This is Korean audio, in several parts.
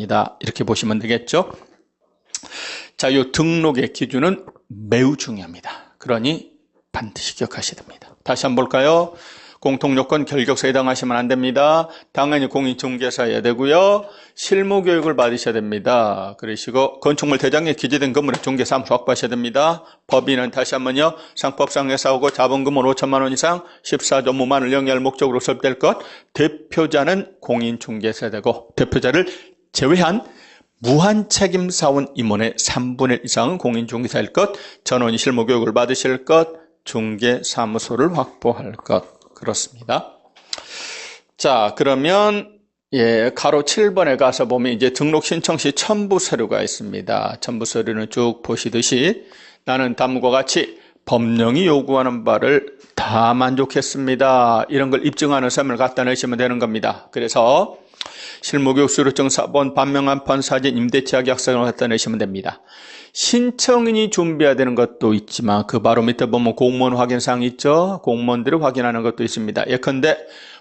있습니다. 이렇게 보시면 되겠죠. 자, 요 등록의 기준은 매우 중요합니다. 그러니 반드시 기억하셔야 됩니다. 다시 한번 볼까요? 공통요건 결격서에 해당하시면 안 됩니다. 당연히 공인중개사여야 되고요. 실무교육을 받으셔야 됩니다. 그러시고 건축물 대장에 기재된 건물의 중개사무소 확보하셔야 됩니다. 법인은 다시 한번요. 상법상에 싸우고 자본금은 5천만 원 이상 14조 무만을 영위할 목적으로 설립될 것. 대표자는 공인중개사 되고 대표자를 제외한 무한 책임 사원 임원의 3분의 1 이상은 공인중개사일 것, 전원이 실무 교육을 받으실 것, 중개사무소를 확보할 것. 그렇습니다. 자, 그러면 예, 가로 7번에 가서 보면 이제 등록 신청 시 첨부 서류가 있습니다. 첨부 서류는 쭉 보시듯이 나는 다음과 같이 법령이 요구하는 바를 다 만족했습니다. 이런 걸 입증하는 서면을 갖다 내시면 되는 겁니다. 그래서 실무교육 수료증 사본 반명한 판 사진 임대차 계약서를 갖다 내시면 됩니다. 신청인이 준비해야 되는 것도 있지만 그 바로 밑에 보면 공무원 확인사항 있죠. 공무원들이 확인하는 것도 있습니다. 예컨대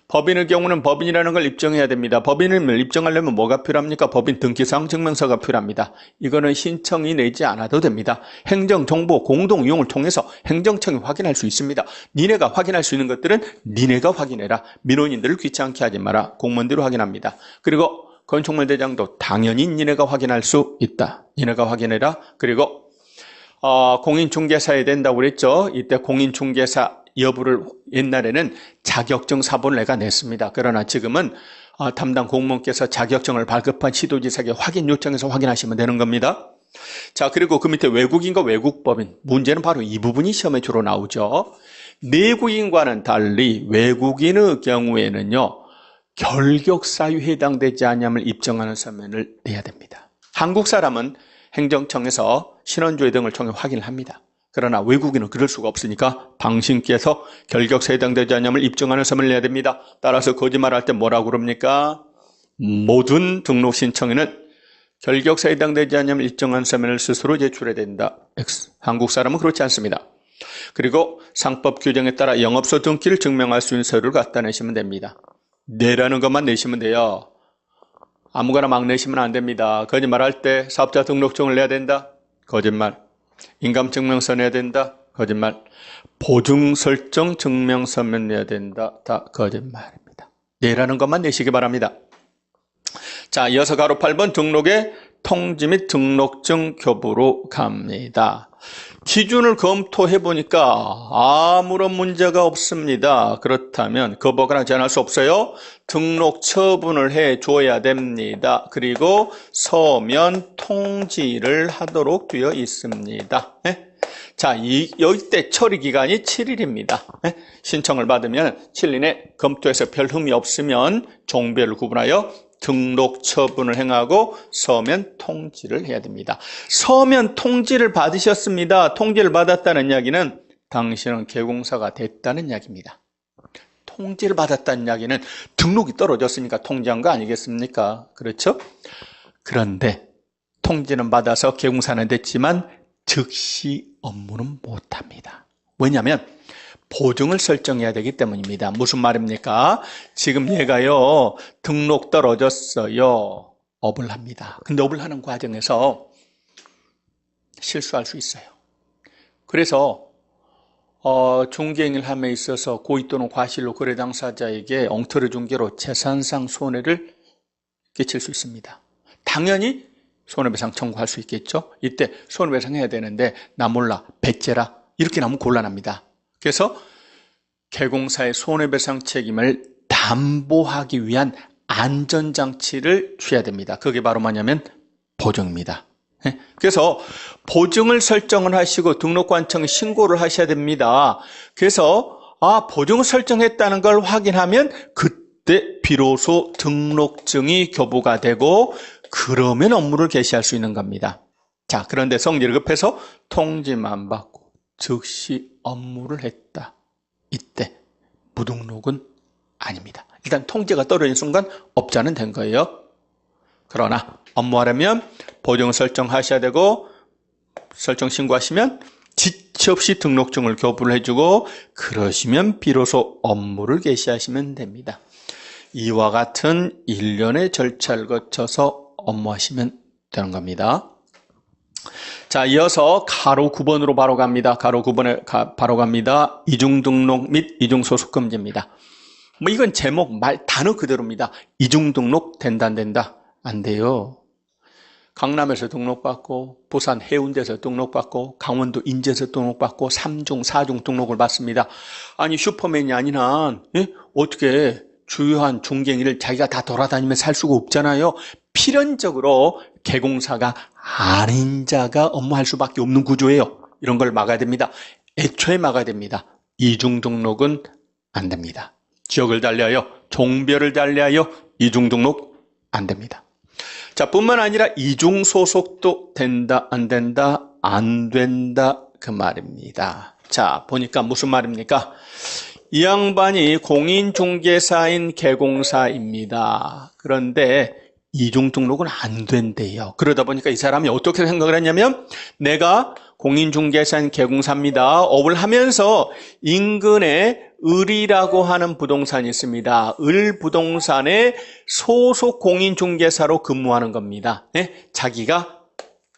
법인의 경우는 법인이라는 걸 입증해야 됩니다. 법인을 입증하려면 뭐가 필요합니까? 법인 등기사항 증명서가 필요합니다. 이거는 신청이 내지 않아도 됩니다. 행정정보 공동 이용을 통해서 행정청이 확인할 수 있습니다. 니네가 확인할 수 있는 것들은 니네가 확인해라. 민원인들을 귀찮게 하지 마라. 공무원들이 확인합니다. 그리고 건축물 대장도 당연히 니네가 확인할 수 있다. 니네가 확인해라. 그리고 어, 공인중개사에 된다고 그랬죠. 이때 공인중개사 여부를 옛날에는 자격증 사본을 내가 냈습니다. 그러나 지금은 어, 담당 공무원께서 자격증을 발급한 시도지사에게 확인 요청해서 확인하시면 되는 겁니다. 자, 그리고 그 밑에 외국인과 외국법인. 문제는 바로 이 부분이 시험에 주로 나오죠. 내국인과는 달리 외국인의 경우에는요, 결격 사유에 해당되지 않냐을 입증하는 서면을 내야 됩니다. 한국 사람은 행정청에서 신원조회 등을 통해 확인을 합니다. 그러나 외국인은 그럴 수가 없으니까 당신께서 결격사에 해당되지 않냐을 입증하는 서면을 내야 됩니다. 따라서 거짓말할 때 뭐라고 그럽니까? 모든 등록 신청에는 결격사에 해당되지 않냐을 입증한 서면을 스스로 제출해야 된다. X. 한국 사람은 그렇지 않습니다. 그리고 상법 규정에 따라 영업소 등기를 증명할 수 있는 서류를 갖다 내시면 됩니다. 내라는 것만 내시면 돼요. 아무거나 막 내시면 안 됩니다. 거짓말 할 때 사업자 등록증을 내야 된다. 거짓말. 인감증명서 내야 된다. 거짓말. 보증 설정 증명서면 내야 된다. 다 거짓말입니다. 내라는 것만 내시기 바랍니다. 자, 이어서 가로 8번 등록의 통지 및 등록증 교부로 갑니다. 기준을 검토해 보니까 아무런 문제가 없습니다. 그렇다면 거부하거나 제한할 수 없어요. 등록 처분을 해 줘야 됩니다. 그리고 서면 통지를 하도록 되어 있습니다. 네? 자, 이, 여기 때 처리 기간이 7일입니다. 네? 신청을 받으면 7일 내 검토해서 별 흠이 없으면 종별을 구분하여 등록 처분을 행하고 서면 통지를 해야 됩니다. 서면 통지를 받으셨습니다. 통지를 받았다는 이야기는 당신은 개공사가 됐다는 이야기입니다. 통지를 받았다는 이야기는 등록이 떨어졌으니까 통지한 거 아니겠습니까? 그렇죠? 그런데 통지는 받아서 개공사는 됐지만 즉시 업무는 못합니다. 왜냐하면 보증을 설정해야 되기 때문입니다. 무슨 말입니까? 지금 얘가요, 등록 떨어졌어요. 업을 합니다. 근데 업을 하는 과정에서 실수할 수 있어요. 그래서 어, 중개인을 함에 있어서 고의 또는 과실로 거래 당사자에게 엉터리 중개로 재산상 손해를 끼칠 수 있습니다. 당연히 손해배상 청구할 수 있겠죠. 이때 손해배상 해야 되는데 나 몰라 배째라 이렇게 나면 곤란합니다. 그래서 개공사의 손해배상 책임을 담보하기 위한 안전장치를 취해야 됩니다. 그게 바로 뭐냐면 보증입니다. 예? 그래서 보증을 설정을 하시고 등록관청에 신고를 하셔야 됩니다. 그래서 아 보증을 설정했다는 걸 확인하면 그때 비로소 등록증이 교부가 되고 그러면 업무를 개시할 수 있는 겁니다. 자 그런데 성질을 급해서 통지만 받고 즉시 업무를 했다. 이때 무등록은 아닙니다. 일단 통제가 떨어진 순간 업자는 된 거예요. 그러나 업무하려면 보증 설정하셔야 되고 설정 신고하시면 지체 없이 등록증을 교부를 해주고 그러시면 비로소 업무를 개시하시면 됩니다. 이와 같은 일련의 절차를 거쳐서 업무하시면 되는 겁니다. 자, 이어서 가로 9번으로 바로 갑니다. 가로 9번에 가, 바로 갑니다. 이중 등록 및 이중 소속 금지입니다. 뭐 이건 제목 말 단어 그대로입니다. 이중 등록 된다 안 된다? 안 돼요. 강남에서 등록받고 부산 해운대에서 등록받고 강원도 인제에서 등록받고 3중, 4중 등록을 받습니다. 아니 슈퍼맨이 한 예? 어떻게 주요한 중갱이를 자기가 다 돌아다니며 살 수가 없잖아요. 필연적으로 개공사가 아닌 자가 업무할 수밖에 없는 구조예요. 이런 걸 막아야 됩니다. 애초에 막아야 됩니다. 이중 등록은 안 됩니다. 지역을 달리하여 종별을 달리하여 이중 등록 안 됩니다. 자, 뿐만 아니라 이중 소속도 된다, 안 된다, 안 된다, 그 말입니다. 자, 보니까 무슨 말입니까? 이 양반이 공인중개사인 개공사입니다. 그런데 이중 등록은 안 된대요. 그러다 보니까 이 사람이 어떻게 생각을 했냐면 내가 공인중개사인 개공사입니다. 업을 하면서 인근에 을이라고 하는 부동산이 있습니다. 을 부동산에 소속 공인중개사로 근무하는 겁니다. 네? 자기가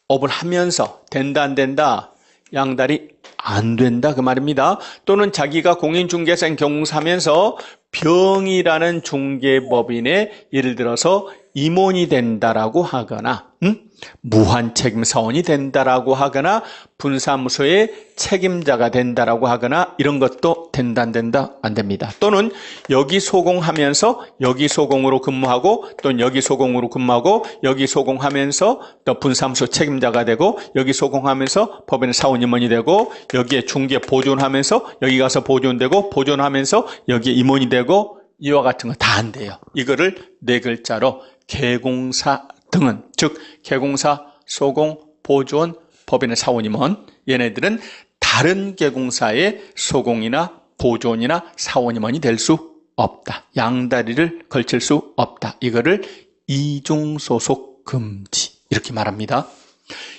업을 하면서 된다 안 된다 양다리 안 된다 그 말입니다. 또는 자기가 공인중개사인 경사면서 병이라는 중개법인에 예를 들어서 임원이 된다라고 하거나 음? 무한 책임 사원이 된다라고 하거나 분사무소의 책임자가 된다라고 하거나 이런 것도 된다 안 된다 안 됩니다. 또는 여기 소공하면서 여기 소공으로 근무하고 또는 여기 소공으로 근무하고 여기 소공하면서 또 분사무소 책임자가 되고 여기 소공하면서 법인의 사원 임원이 되고 여기에 중개 보존하면서 여기 가서 보존되고 보존하면서 여기에 임원이 되고 이와 같은 거 다 안 돼요. 이거를 네 글자로 개공사 등은 즉 개공사, 소공, 보존, 법인의 사원임원 얘네들은 다른 개공사의 소공이나 보존이나 사원임원이 될 수 없다. 양다리를 걸칠 수 없다. 이거를 이중소속 금지 이렇게 말합니다.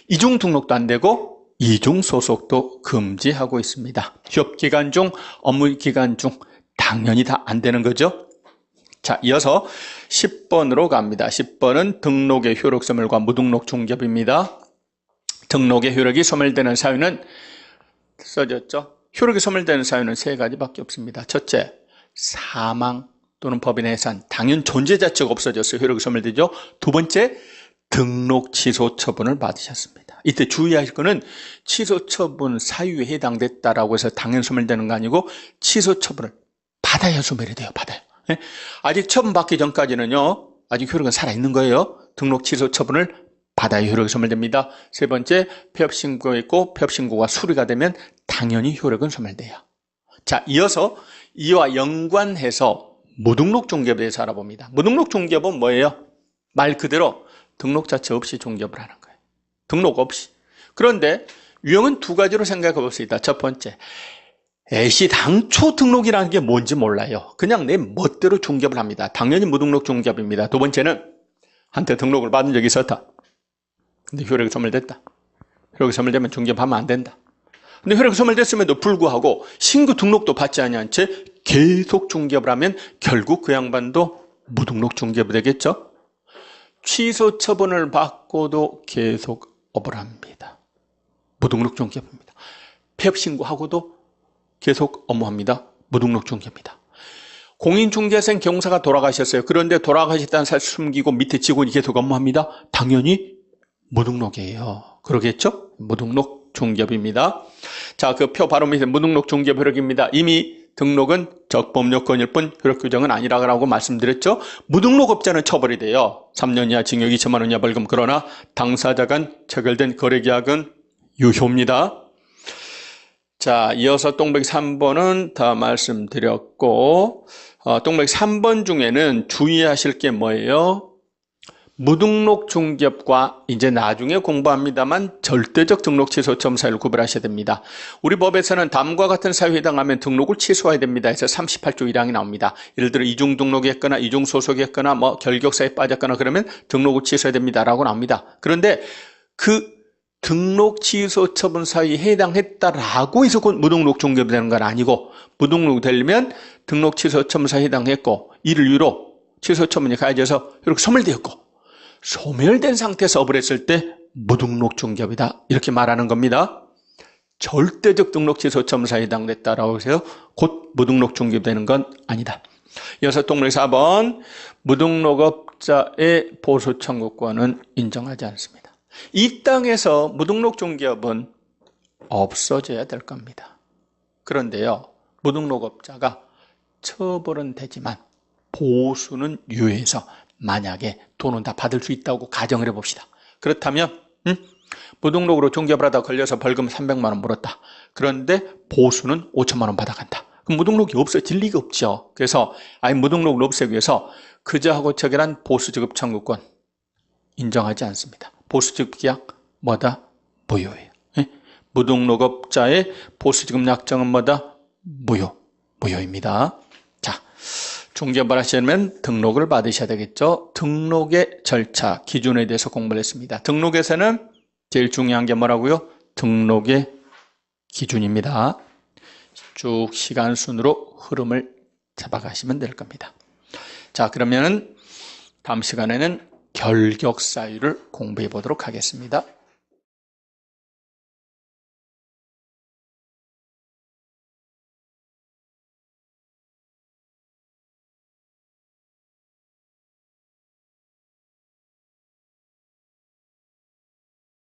이중 등록도 안 되고 이중 소속도 금지하고 있습니다. 휴업 기간 중, 업무 기간 중 당연히 다 안 되는 거죠. 자, 이어서 10번으로 갑니다. 10번은 등록의 효력 소멸과 무등록 중개입니다. 등록의 효력이 소멸되는 사유는 써졌죠. 효력이 소멸되는 사유는 세 가지밖에 없습니다. 첫째, 사망 또는 법인의 해산. 당연 존재 자체가 없어졌어요. 효력이 소멸되죠. 두 번째, 등록 취소 처분을 받으셨습니다. 이때 주의하실 거는 취소 처분 사유에 해당됐다라고 해서 당연 소멸되는 거 아니고 취소 처분을 받아야 소멸이 돼요. 받아요. 예? 아직 처분받기 전까지는요. 아직 효력은 살아있는 거예요. 등록 취소 처분을 받아야 효력이 소멸됩니다. 세 번째, 폐업 신고가 있고 폐업 신고가 수리가 되면 당연히 효력은 소멸돼요. 자, 이어서 이와 연관해서 무등록 중개업에 대해서 알아봅니다. 무등록 중개업은 뭐예요? 말 그대로 등록 자체 없이 중개업을 하는 거예요. 등록 없이. 그런데 유형은 두 가지로 생각해 볼 수 있다. 첫 번째, 애시 당초 등록이라는 게 뭔지 몰라요. 그냥 내 멋대로 중개업을 합니다. 당연히 무등록 중개업입니다. 두 번째는 한테 등록을 받은 적이 있었다. 근데 효력이 소멸됐다. 효력이 소멸되면 중개업하면 안 된다. 근데 효력이 소멸됐음에도 불구하고 신규 등록도 받지 아니한 채 계속 중개업을 하면 결국 그 양반도 무등록 중개업이 되겠죠? 취소 처분을 받고도 계속 업을 합니다. 무등록 중개업입니다. 폐업 신고하고도 계속 업무합니다. 무등록 중개입니다. 공인중개생 경사가 돌아가셨어요. 그런데 돌아가셨다는 사실 숨기고 밑에 직원이 계속 업무합니다. 당연히 무등록이에요. 그러겠죠? 무등록 중개입니다. 자, 그 표 바로 밑에 무등록 중개업 효력입니다. 이미 등록은 적법 요건일 뿐 효력 규정은 아니라고 말씀드렸죠. 무등록업자는 처벌이 돼요. 3년 이하 징역 2천만 원 이하 벌금. 그러나 당사자 간 체결된 거래계약은 유효입니다. 자, 이어서 똥백 3번은 다 말씀드렸고, 어, 똥백 3번 중에는 주의하실 게 뭐예요? 무등록 중개업과 이제 나중에 공부합니다만 절대적 등록 취소 점사를 구별하셔야 됩니다. 우리 법에서는 다음과 같은 사유에 해당하면 등록을 취소해야 됩니다. 해서 38조 1항이 나옵니다. 예를 들어 이중 등록했거나 이중 소속했거나 뭐 결격사에 빠졌거나 그러면 등록을 취소해야 됩니다라고 나옵니다. 그런데 그 등록 취소 처분 사유에 해당했다라고 해서 곧 무등록 중개업이 되는 건 아니고 무등록 되려면 등록 취소 처분 사유에 해당했고 이를 이유로 취소 처분이 가해져서 이렇게 소멸되었고 소멸된 상태에서 업을 했을 때 무등록 중개업이다. 이렇게 말하는 겁니다. 절대적 등록 취소 첨사에 해당됐다라고 해서 곧 무등록 중개되는 건 아니다. 이어서 동물 4번 무등록업자의 보수 청구권은 인정하지 않습니다. 이 땅에서 무등록 중개업은 없어져야 될 겁니다. 그런데요. 무등록업자가 처벌은 되지만 보수는 유예해서 만약에 돈은 다 받을 수 있다고 가정을 해봅시다. 그렇다면 음? 무등록으로 중개업을 하다 걸려서 벌금 300만 원 물었다. 그런데 보수는 5천만 원 받아간다. 그럼 무등록이 없어질 리가 없죠. 그래서 아예 무등록을 없애기 위해서 그저하고 체결한 보수 지급 청구권 인정하지 않습니다. 보수지급 계약 뭐다? 무효예요. 예? 무등록업자의 보수지급 약정은 뭐다? 무효. 무효입니다. 자, 중개업을 하시려면 등록을 받으셔야 되겠죠. 등록의 절차, 기준에 대해서 공부를 했습니다. 등록에서는 제일 중요한 게 뭐라고요? 등록의 기준입니다. 쭉 시간 순으로 흐름을 잡아가시면 될 겁니다. 자, 그러면은 다음 시간에는 결격 사유를 공부해 보도록 하겠습니다.